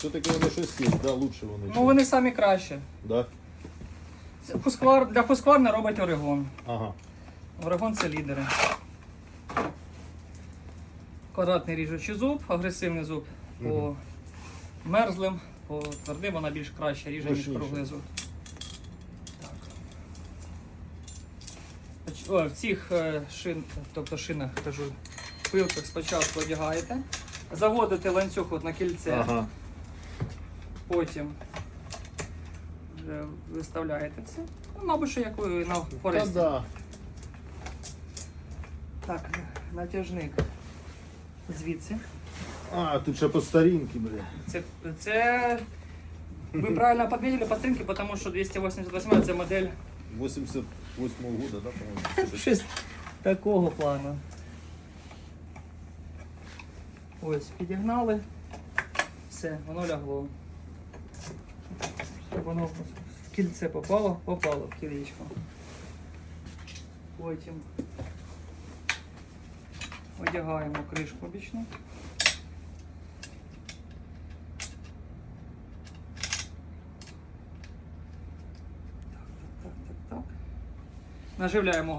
Все-таки воно щось є, да, лучше вони. Ну вони самі краще. Да? Це Husqvarna- для Husqvarna робить Орегон. Ага. Орегон це лідери. Квадратний ріжучий зуб, агресивний зуб по мерзлим, по твердим вона більш краще ріже, ніж Мощніше. круглий зуб. Так. Поч- О, в цих е, шин, тобто шинах кажу, пилках спочатку одягаєте, заводите ланцюг от на кільце, Ага. Потім вже виставляєте це. Ну, мабуть, що як ви на Та форесті. да. Так, натяжник звідси. А, тут ще по старінки, бля. Це, це ви правильно підмітили по стрінки, тому що 288 це модель 88-го года, да, по-моєму? щось такого плану. Ось, підігнали. Все, воно лягло. Воно в кільце попало, попало в кілечко. Потім одягаємо кришку бічну. Наживляємо